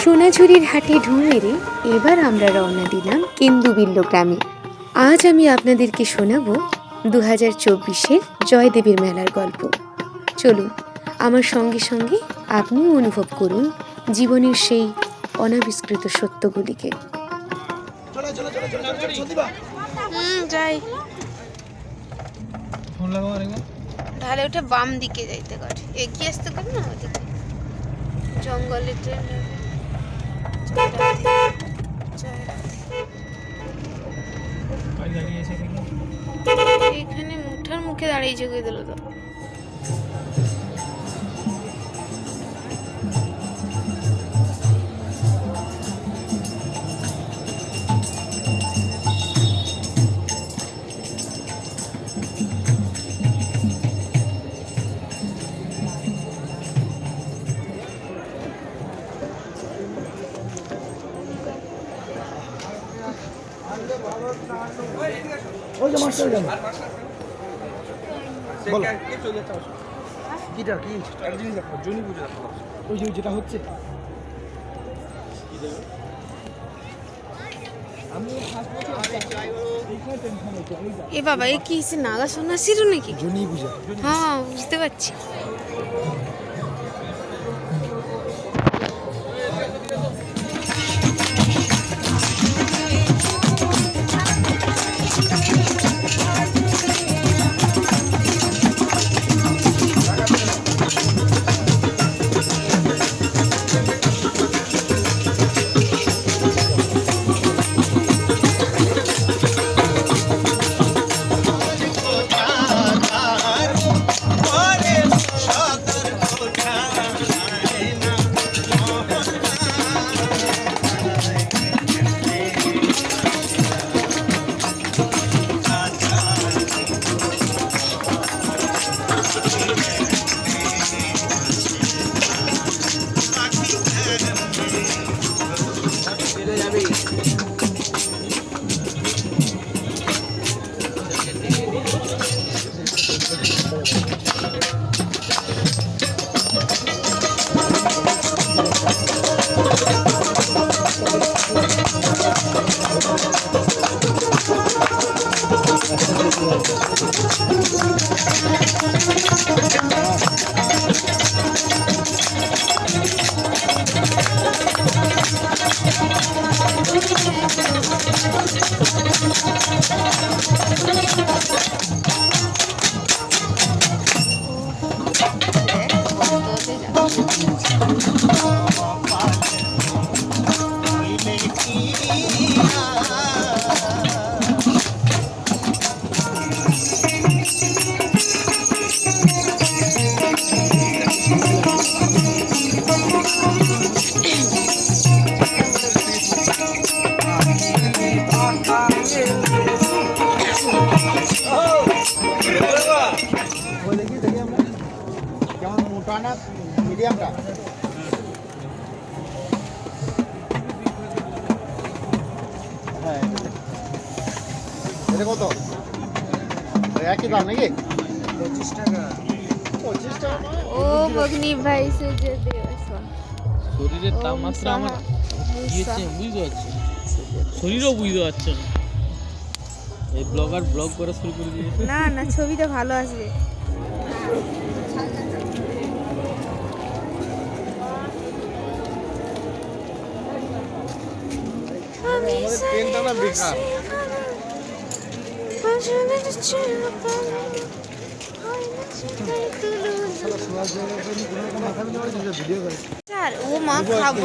সোনাঝুরির হাটে ঢু মেরে এবার আমরা রওনা দিলাম কেন্দুবিল্ল গ্রামে আজ আমি আপনাদেরকে শোনাবো দু হাজার চব্বিশের জয়দেবীর মেলার গল্প চলুন আমার সঙ্গে সঙ্গে আপনিও অনুভব করুন জীবনের সেই অনাবিষ্কৃত সত্যগুলিকে যাই তাহলে ওটা বাম দিকে যাইতে কর। এগিয়ে আসতে পারে না ওদিকে? জঙ্গলে ট্রেন এখানে মুঠার মুখে দাঁড়িয়ে যোগে দিল তো? ওই যে যেটা হচ্ছে এ বাবা এ কি নাগা সোনা ছিল নাকি? জনি পূজা হ্যাঁ বুঝতে পারছি। Detroit. ওই নাকি? পঁচিশ টাকা। পঁচিশ টাকা ও ভগ্নি ভাই সে যে শরীরের তাপমাত্রা আমার গিয়েছে বুঝতে পারছি শরীরও বুঝতে পারছে এই ব্লগার ব্লগ করা শুরু করে দিয়েছে। না না ছবিটা ভালো আসবে। আমাদের ট্রেনটা না বেকার। স্যার ও মা খাব।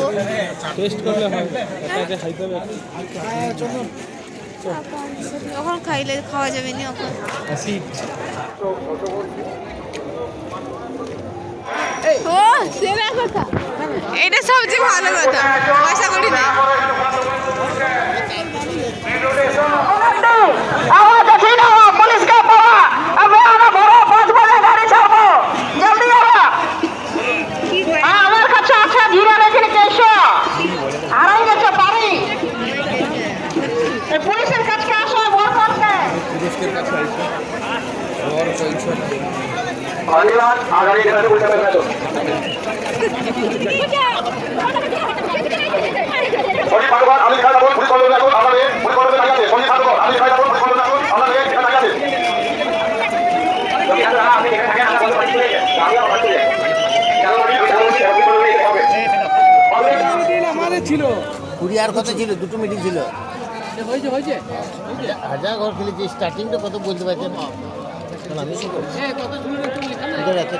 টেস্ট করলে হয় এটাকে খাইতে হবে। যখন খাইলে খাওয়া যাবে না এখন ও সেরা কথা। এটা সবচেয়ে ভালো কথা। পয়সা করি না আওয়াজ ওঠে না ছিল দুটো মিটিং ছিল। হয়েছে হয়েছে হাজার ঘর খেলেছি স্টার্টিংটা কত বলতে পারছেন? আমি কত একটা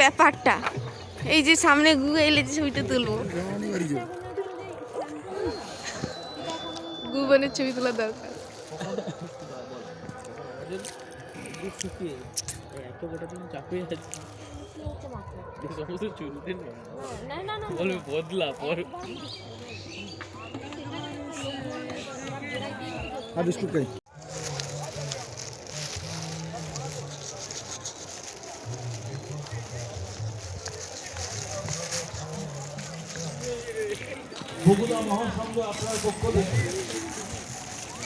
ব্যাপারটা। এই যে সামনে গুগলে যে ছবিটা তুলবো। গুবনের ছবি তোলা দরকার। বদলা পর বগুড়া মহাসংঘ আপনার পক্ষ থেকে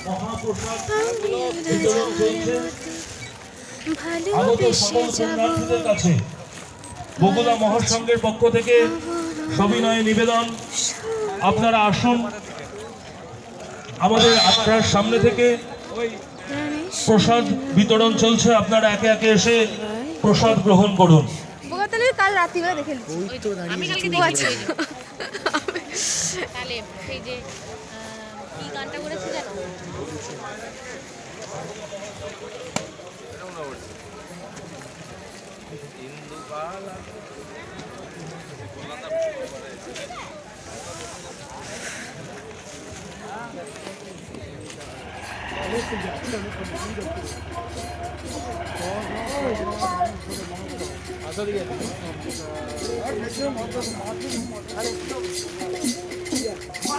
মহাপ্রসাদ বিতরণ চলছে আগত সকল পুণ্যার্থীদের কাছে বগুড়া মহাসংঘের পক্ষ থেকে সবিনয় নিবেদন। আপনারা আসুন। আমাদের আপনার সামনে থেকে প্রসাদ বিতরণ চলছে। আপনারা একে একে এসে প্রসাদ গ্রহণ করুন। কাল রাত্রিবেলা দেখে আমি তাহলে সেই যে কি গানটা করেছে জানো?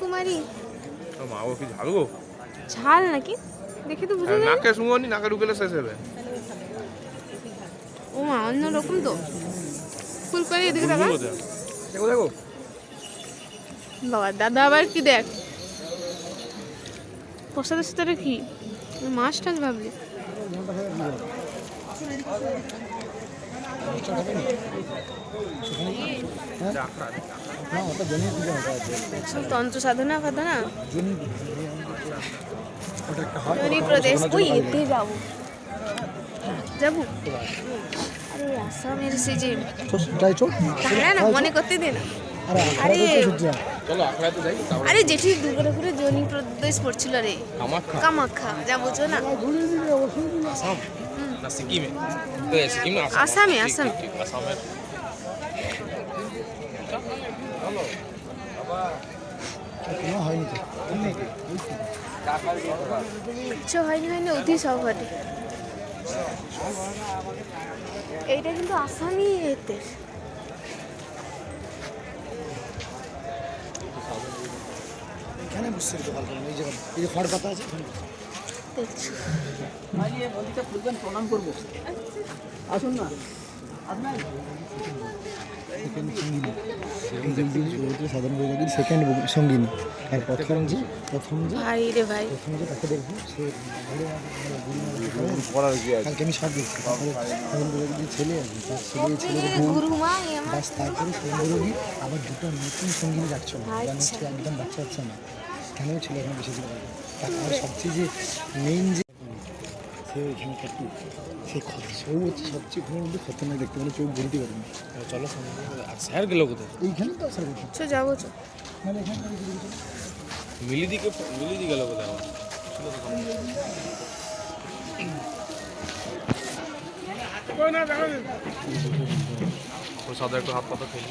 ফুলকুমারি মা ও কি ঝালবো ঝাল নাকি? দেখে তো বুঝে যায় নাকে শুঙ্গনি নাকে ঢুকেলে শেষ হবে। ও মা অন্য রকম তো ফুলকুমারি এদিকে দেখা দেখো দেখো। বাবা দাদা আবার কি দেখ? প্রসাদের সাথে কি? মাছ টাছ ভাবলি। হবে সব তন্ত্র সাধনা ফাধনা প্রদেশ ওই এতে যাব। যাব? আরে আসামের সেই যে। চল না মনে করতে দে না। আরে আরে জেঠি দুপুরে করে জনি প্রদেশ পড়ছিল রে। কামাখ্যা। কামাখ্যা যা বুঝো না? আসাম? আসামে। আসামে আসামের কোনো হয়নি তো কিচ্ছু হয়নি হয়নি অতি ঘটে এইটা কিন্তু আসামি এতে এখানে বসছে তো ভালো এই জায়গা এই যে খড় পাতা আছে দেখছ। প্রণাম করব। আসুন না। সঙ্গিনী যে ছেলে ছেলে আবার দুটো নতুন সঙ্গিনী আচ্ছা। একদম বাচ্চা বাচ্চা না কেন ছিল এখন বেশি তারপরে সবচেয়ে যে মেইন যে সে ওইখানে থাকি সে খত- সৌ হচ্ছে সবচেয়ে ওখানে মধ্যে খতরনাক দেখতে মানে চোখ ভরতে পারবে চলো সামনে। স্যার গেল কোথায়? এইখানে তো আসার কথা চো যাব চো মানে এখানে মিলিদিকে মিলিদি গেল কোথায় আমার প্রসাদ একটু হাত পাতা খেলি।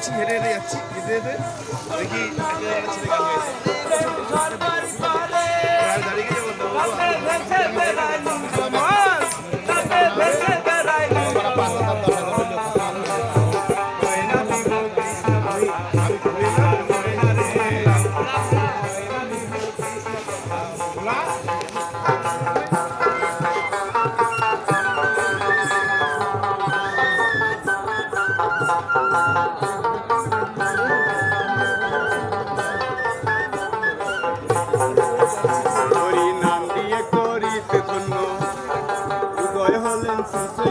যাচ্ছি হেঁটে হেঁটে যাচ্ছি। যেতে যেতে দেখি একটা একটা ছেলে গান গাইছে দাঁড়িয়ে গেছে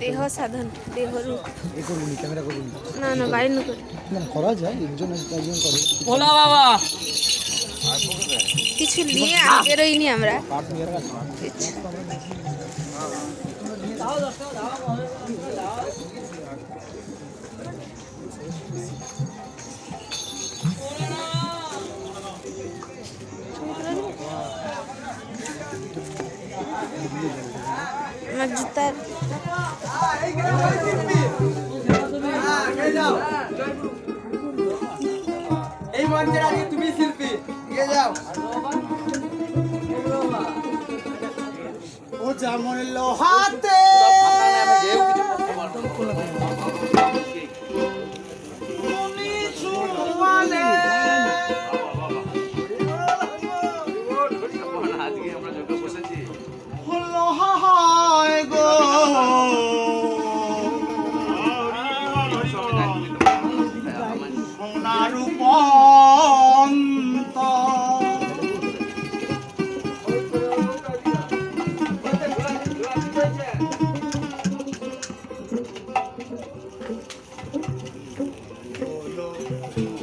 দেহ সাধন দেহ রূপ। নি নি বাইরে না করা যায় একজন একজন করে। ভোলা বাবা! কিছু নিয়ে বেরোইনি আমরা। আমার জুতার এই মঞ্চের আগে তুমি ও যেমন লোহাতে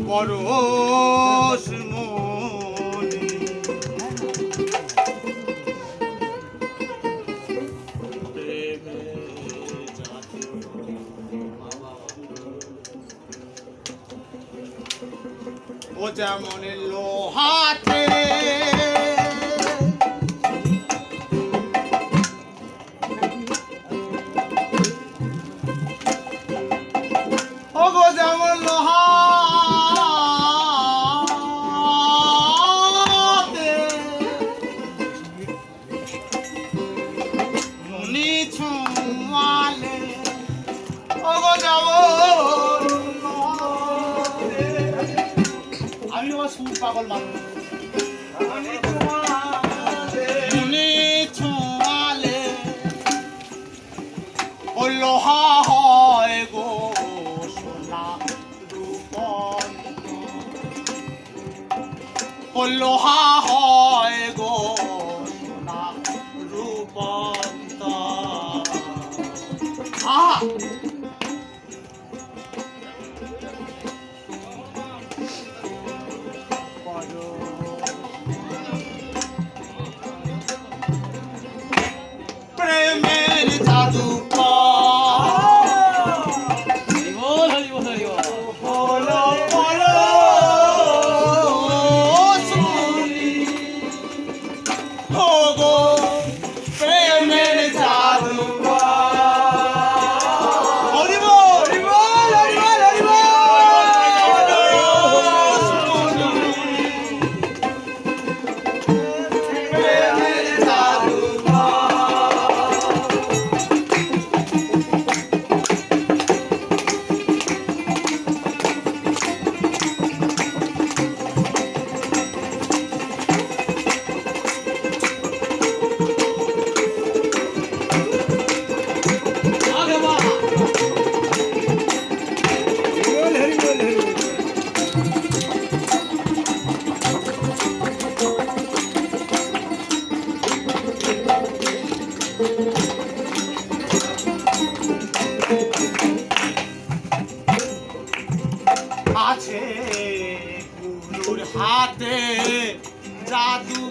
পরশ সুর পাগল মানুষ। লোহা হয় গো সোনা রূপন লোহা হয় সাধু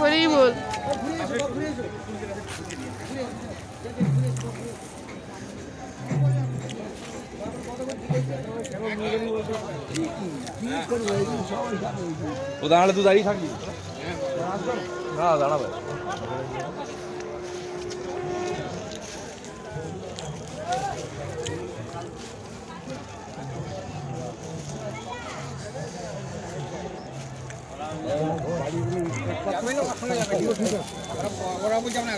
হরি বল। ও দাঁড়ালে তুই দাঁড়িয়ে থাকবি। না দাঁড়াবে। ওরা বলছে আমরা